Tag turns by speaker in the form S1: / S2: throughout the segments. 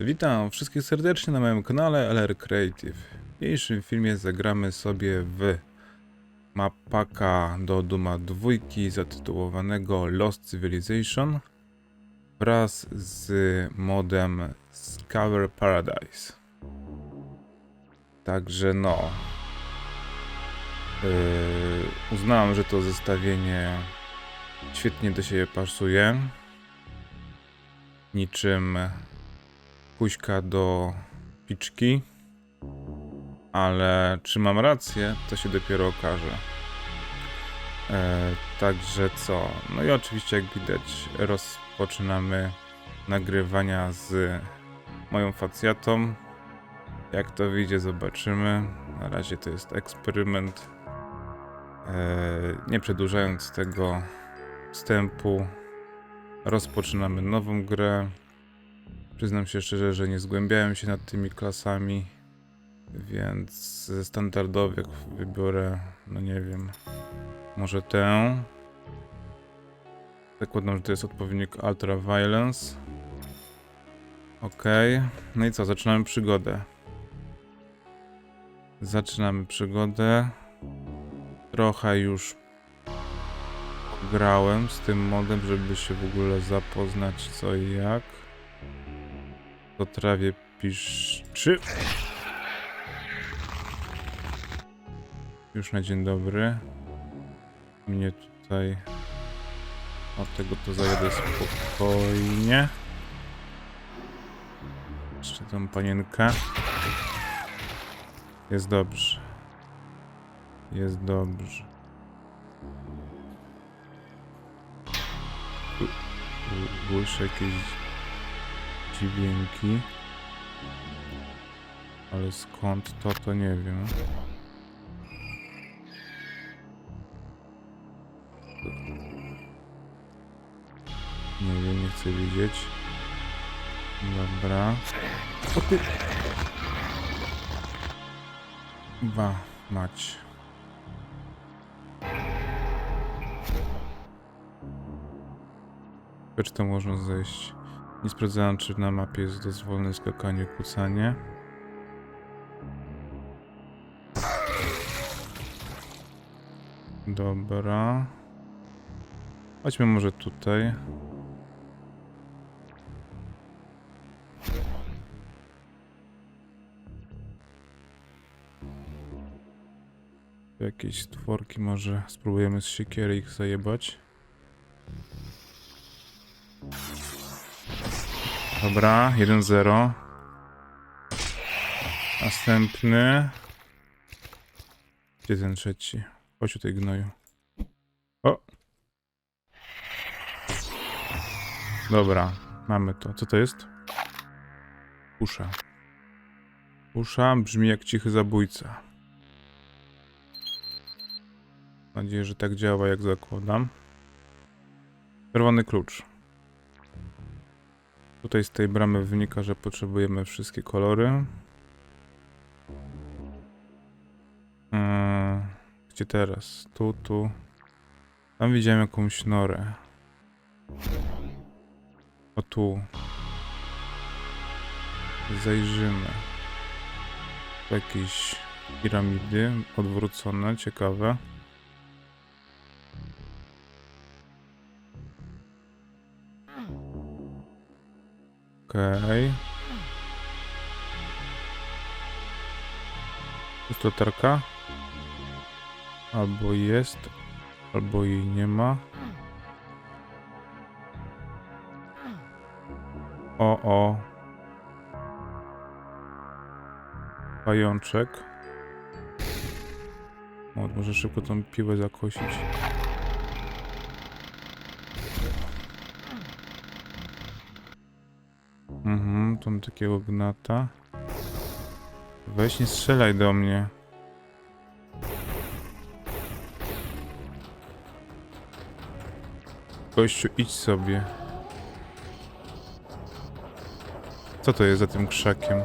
S1: Witam wszystkich serdecznie na moim kanale LR Creative. W dzisiejszym filmie zagramy sobie w mapaka do Duma 2 zatytułowanego Lost Civilization wraz z modem Scour Paradise. Także no. Yy, uznałem, że to zestawienie świetnie do siebie pasuje. Niczym kuśka do piczki, ale czy mam rację, to się dopiero okaże. E, także co? No i oczywiście, jak widać, rozpoczynamy nagrywania z moją facjatą. Jak to wyjdzie, zobaczymy. Na razie to jest eksperyment. E, nie przedłużając tego wstępu, rozpoczynamy nową grę. Przyznam się szczerze, że nie zgłębiałem się nad tymi klasami, więc ze standardowych wybiorę, no nie wiem, może tę. Zakładam, że to jest odpowiednik Ultra Violence. Ok, no i co, zaczynamy przygodę. Zaczynamy przygodę. Trochę już grałem z tym modem, żeby się w ogóle zapoznać co i jak. Po trawie piszczy. Już na dzień dobry. Mnie tutaj... Od tego to zajadę spokojnie. Jeszcze tą panienkę. Jest dobrze. Jest dobrze. Słyszę jakieś dźwięki. Ale skąd to, to nie wiem. Nie wiem, nie chcę widzieć. Dobra. O ty... Ba, mać. Czy to można zejść? Nie sprawdzałem, czy na mapie jest dozwolone skakanie, kucanie. Dobra. Chodźmy może tutaj. Jakieś stworki może spróbujemy z siekiery ich zajebać. Dobra, 1-0. Następny. Gdzie ten trzeci? Chodź tutaj gnoju. O! Dobra, mamy to. Co to jest? Usza. Usza brzmi jak cichy zabójca. Mam nadzieję, że tak działa jak zakładam. Czerwony klucz. Tutaj z tej bramy wynika, że potrzebujemy wszystkie kolory. Eee, gdzie teraz? Tu, tu. Tam widziałem jakąś norę. O tu. Zajrzymy. Jakieś piramidy odwrócone, ciekawe. Okej. Jest latarka? Albo jest, albo jej nie ma. O, o. Pajączek. O, może szybko tą piłę zakosić. Tam takiego gnata. Weź nie strzelaj do mnie. Gościu, idź sobie. Co to jest za tym krzakiem?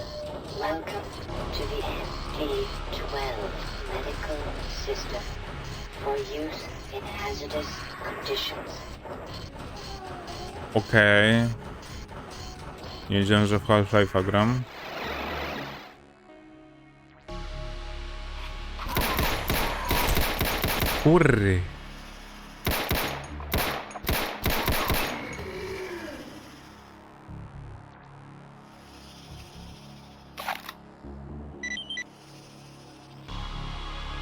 S2: Welcome to
S1: Nie wiedziałem, że w Half-Life'a gram. Kurry.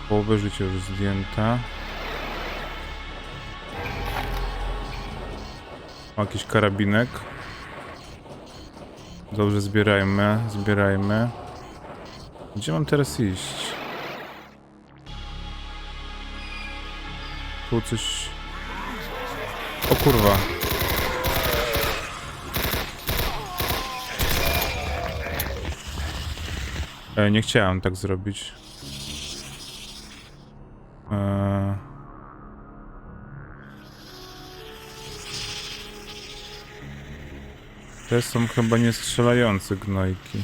S1: Połowę życia już zdjęta. O, jakiś karabinek. Dobrze, zbierajmy, zbierajmy. Gdzie mam teraz iść? Tu coś... O kurwa. E, nie chciałem tak zrobić. Te są chyba niestrzelające gnojki.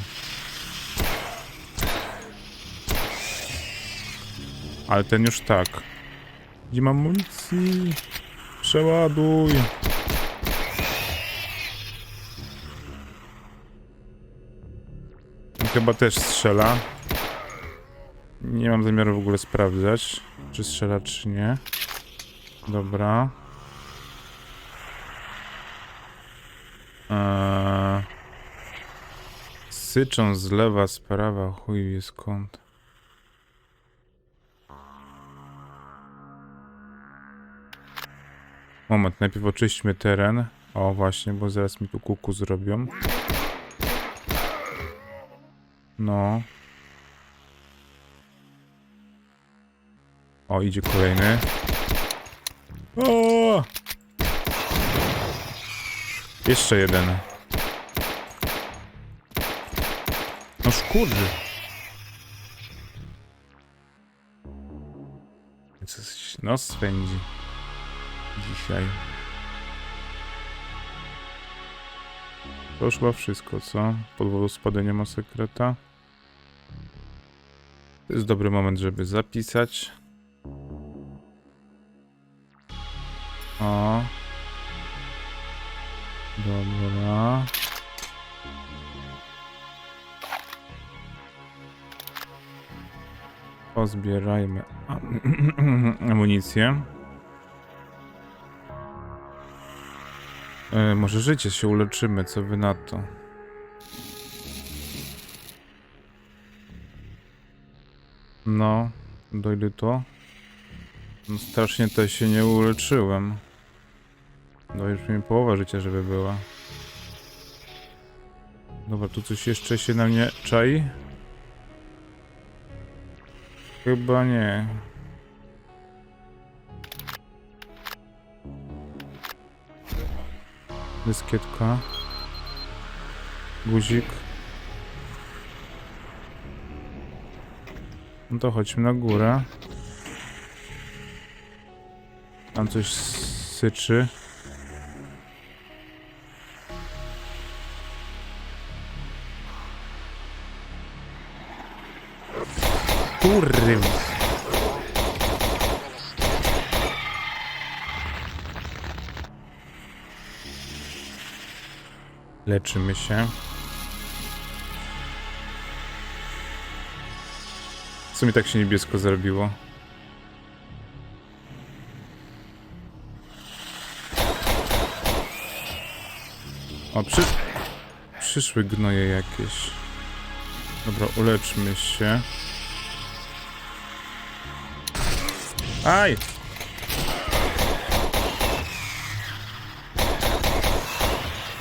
S1: Ale ten już tak. Nie mam amunicji. Przeładuj. Ten Chyba też strzela. Nie mam zamiaru w ogóle sprawdzać, czy strzela, czy nie. Dobra. Eee, syczą z lewa, z prawa, chuj wie skąd. Moment, najpierw oczyśćmy teren. O, właśnie, bo zaraz mi tu kuku zrobią. No. O, idzie kolejny. O! Jeszcze jeden. No szkód. Coś nos swędzi. Dzisiaj. To już chyba wszystko, co? Pod wodą nie ma sekreta. To jest dobry moment, żeby zapisać. O. Dobra. Pozbierajmy am- amunicję. E, może życie się uleczymy, co wy na to? No, dojdę to. No, strasznie to się nie uleczyłem. No już mi połowa życia, żeby była. Dobra, tu coś jeszcze się na mnie czai? Chyba nie. Dyskietka. Guzik. No to chodźmy na górę. Tam coś syczy. Kurwa. Leczymy się. Co mi tak się niebiesko zrobiło? O, przy... przyszły gnoje jakieś. Dobra, uleczmy się. Aj!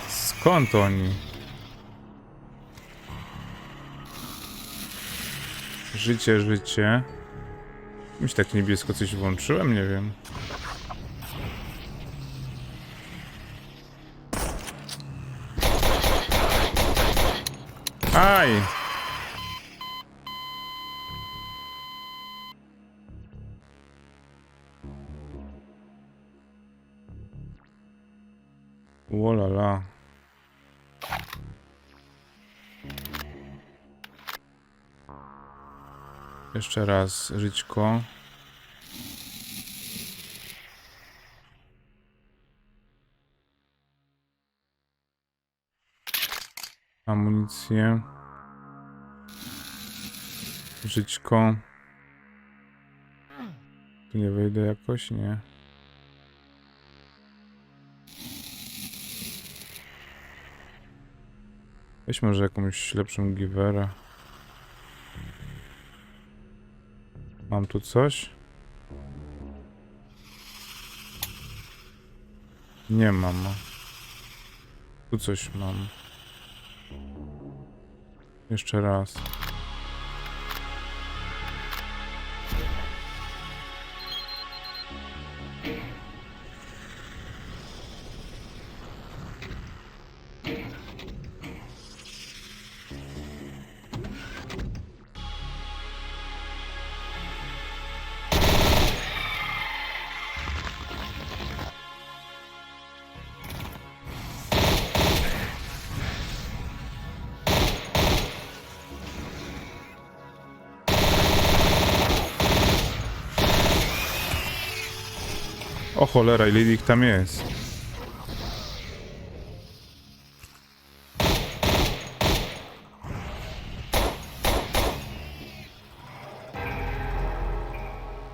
S1: Skąd oni? Życie, życie. Myślę, tak niebiesko coś włączyłem, nie wiem. Aj! Jeszcze raz żyćko. Amunicję. Żyćko. Tu nie wejdę jakoś, nie. Weź może jakąś lepszą giwerę. Mam tu coś? Nie mam. Tu coś mam. Jeszcze raz. O cholera, ile ich tam jest?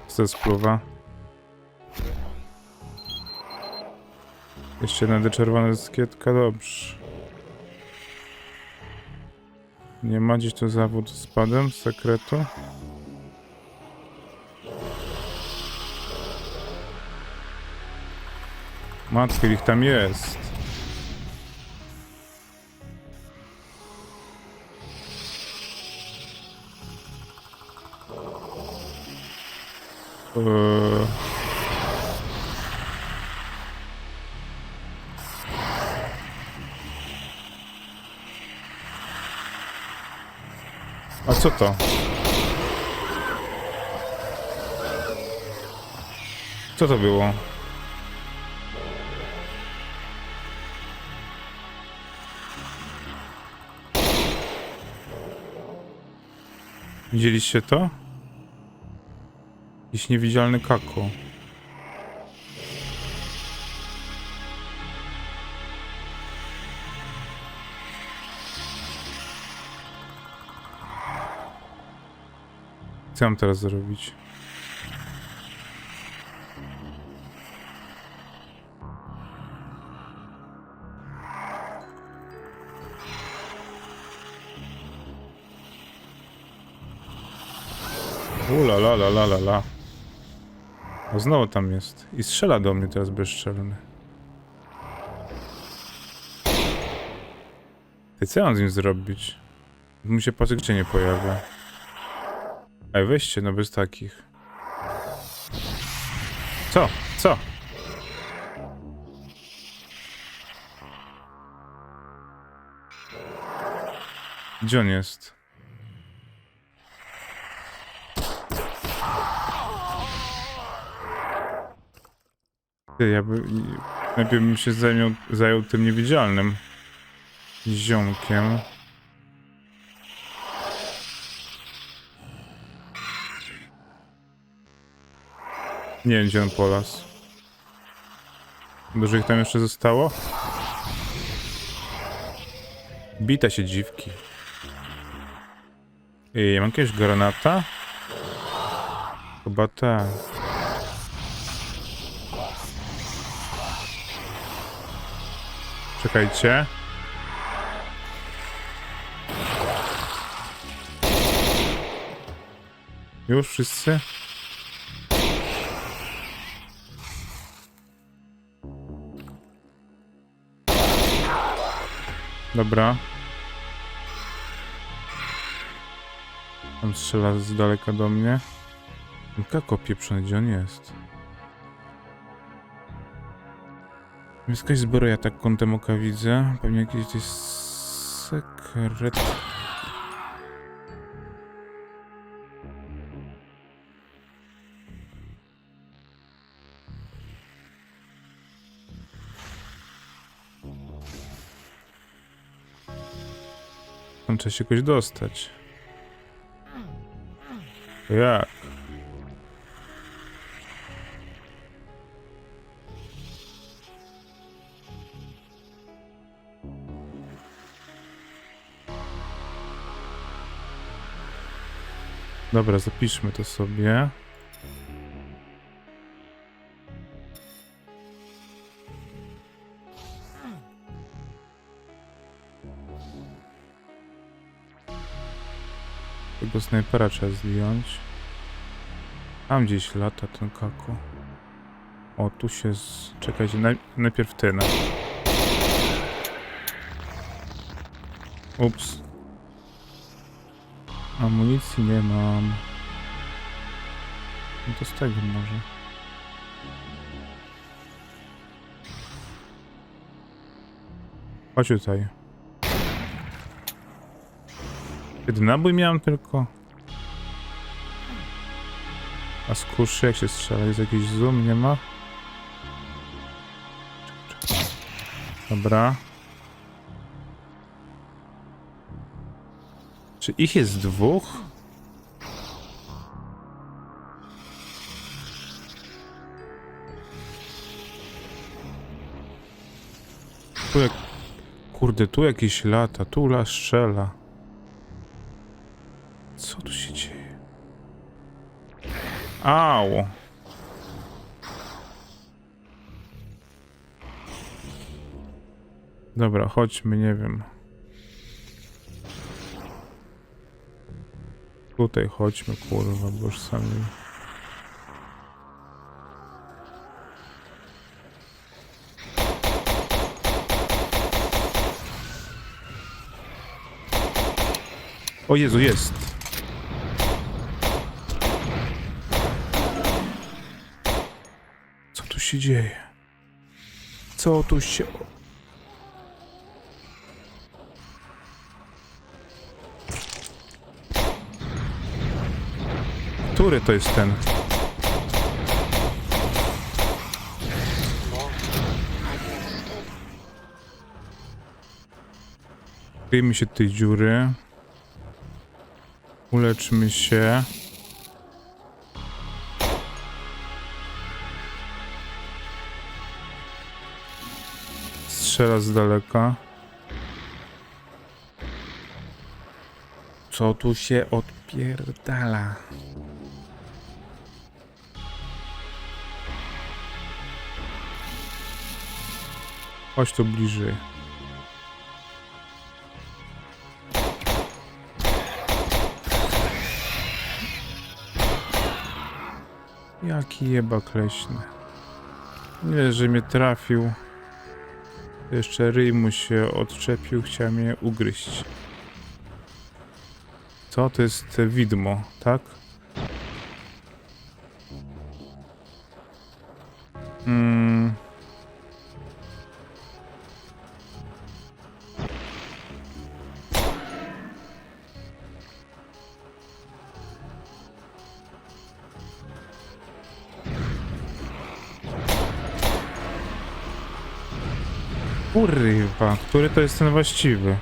S1: Co spluwa? Jeszcze jedna czerwona skietka, dobrze. Nie ma gdzieś tu zawód z padem, sekretu? Matko, ich tam jest. Eee. A co to? Co to było? Widzieliście to? Jakiś niewidzialny kako. Co mam teraz zrobić? La la la la znowu tam jest. I strzela do mnie teraz bezczelny. Ty co mam z nim zrobić? Mu się patycznie nie pojawia. Ej, weźcie, no bez takich. Co? Co? Gdzie on jest? Ja by... Najpierw bym się zajął, zajął tym niewidzialnym ziomkiem. Nie wiem, gdzie on polas. Dużo ich tam jeszcze zostało? Bita się dziwki. Ej, mam jakiegoś granata? Chyba tak. Czekajcie. Już wszyscy? Dobra. On strzela z daleka do mnie. Kako pieprzony, gdzie on jest? Jest jakaś zbroja, tak kątem oka widzę. Pewnie jakiś gdzieś sekret. Trzeba się jakoś dostać. Jak? Dobra, zapiszmy to sobie. Tego snajpera trzeba zdjąć. Tam gdzieś lata ten kako. O, tu się z... Czekajcie, naj... najpierw ten. Ups. Amunicji nie mam. No to z tego może. Chodź tutaj. Jeden nabój miałem tylko. A z kuszy jak się strzela? Jest jakiś zoom? Nie ma? Dobra. Czy ich jest dwóch? Tu jak... Kurde, tu jakieś lata, tu la strzela. Co tu się dzieje? Au! Dobra, chodźmy, nie wiem. Tutaj chodźmy, kurwa, bo już sami... O Jezu, jest! Co tu się dzieje? Co tu się... Który to jest ten? Kryjmy się tej dziury. Uleczmy się. Strzela z daleka. Co tu się odpierdala? Chodź tu bliżej. Jaki jebak leśny. Nie, że mnie trafił. Jeszcze ryj mu się odczepił, chciał mnie ugryźć. Co? To jest widmo, tak? Który to jest ten właściwy?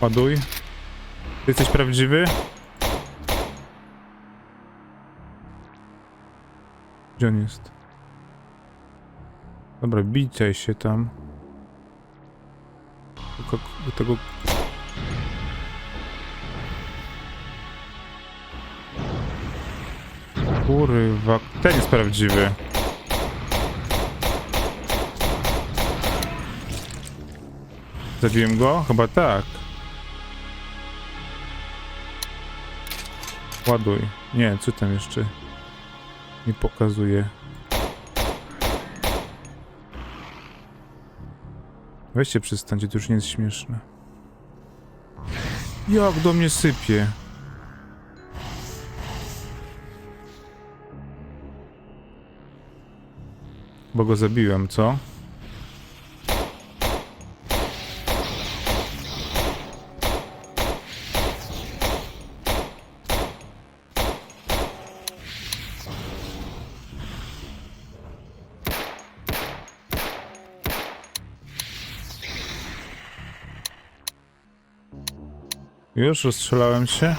S1: Ładuj. Ty jesteś prawdziwy? Gdzie on jest? Dobra, bijcie się tam. Tylko tego... Kurwa, ten jest prawdziwy. Zabiłem go? Chyba tak. Ładuj. Nie, co tam jeszcze? Nie pokazuje. Weźcie przystańcie, to już nie jest śmieszne. Jak do mnie sypie. Bo go zabiłem, co? Już rozstrzelałem się.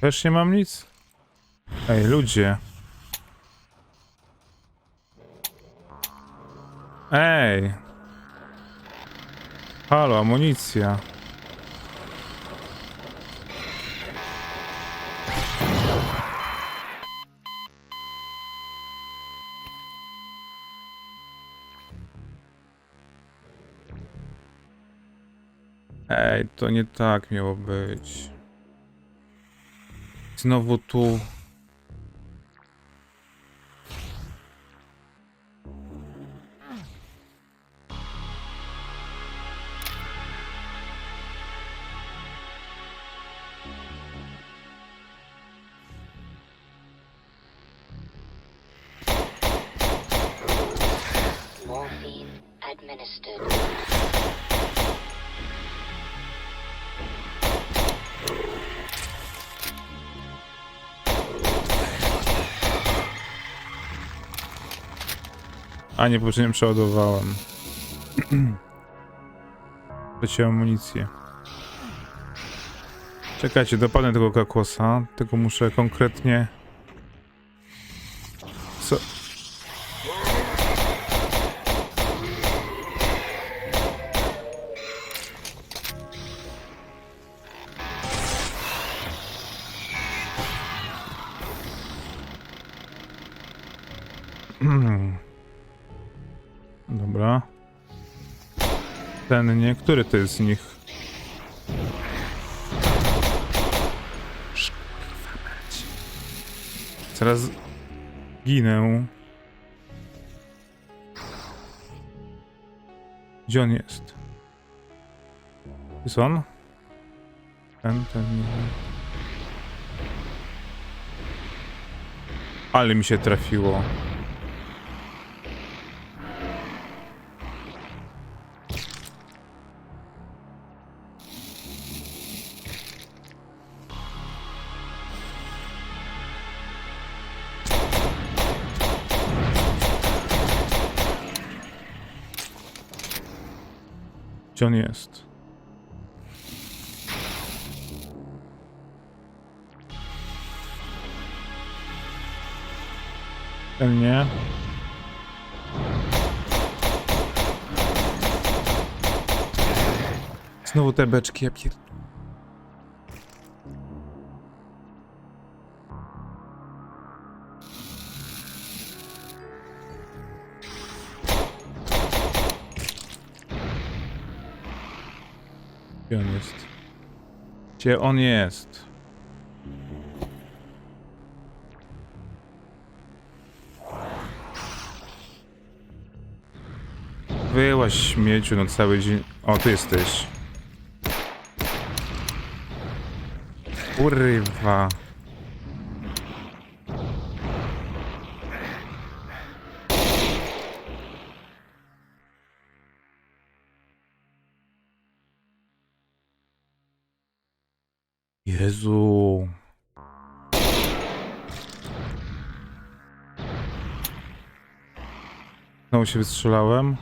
S1: Też nie mam nic? Ej, ludzie. Ej. Halo, amunicja. Ej, to nie tak miało być. Znowu tu. A nie, nie przeładowałem. Leci amunicję. Czekajcie, dopadnę tego kakłosa. Tylko muszę konkretnie... Co? Ten. Który to jest z nich? Zaraz ginę. Gdzie on jest? Jest on? Ten, ten. Ale mi się trafiło. Gdzie on jest? Ten nie. Znowu te beczki, ja pier... Gdzie on jest? Gdzie on jest? Wyłaś śmieciu no cały dzień. O, ty jesteś. Kurwa. Znowu się wystrzelałem.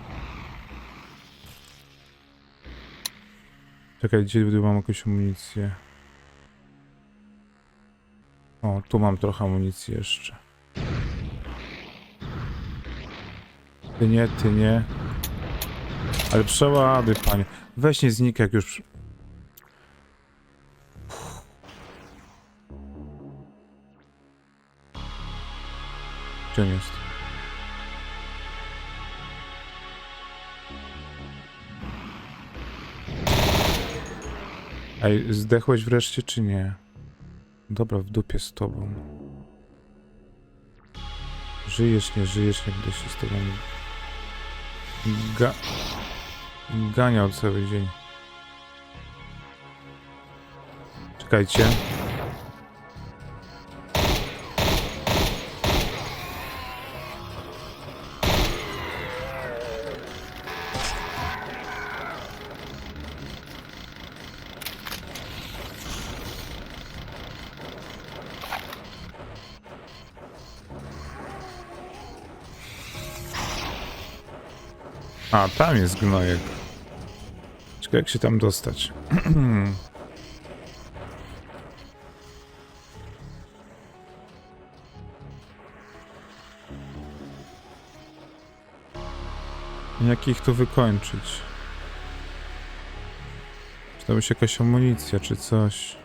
S1: Czekaj, gdzie mam jakąś amunicję? O, tu mam trochę amunicji jeszcze. Ty nie, ty nie. Ale przeładuj, panie. Weź nie znik, jak już... Gdzie on jest? Ej, zdechłeś wreszcie, czy nie? Dobra, w dupie z tobą. Żyjesz, nie żyjesz, nie będę się z tobą... Ga... Ganiał cały dzień. Czekajcie. A, tam jest gnojek. Czekaj, jak się tam dostać. Jak ich tu wykończyć? Czy to być jakaś amunicja, czy coś?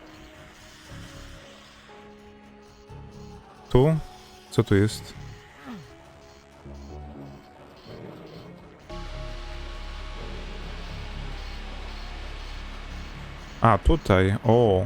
S1: Tu? Co tu jest? A, tutaj. O.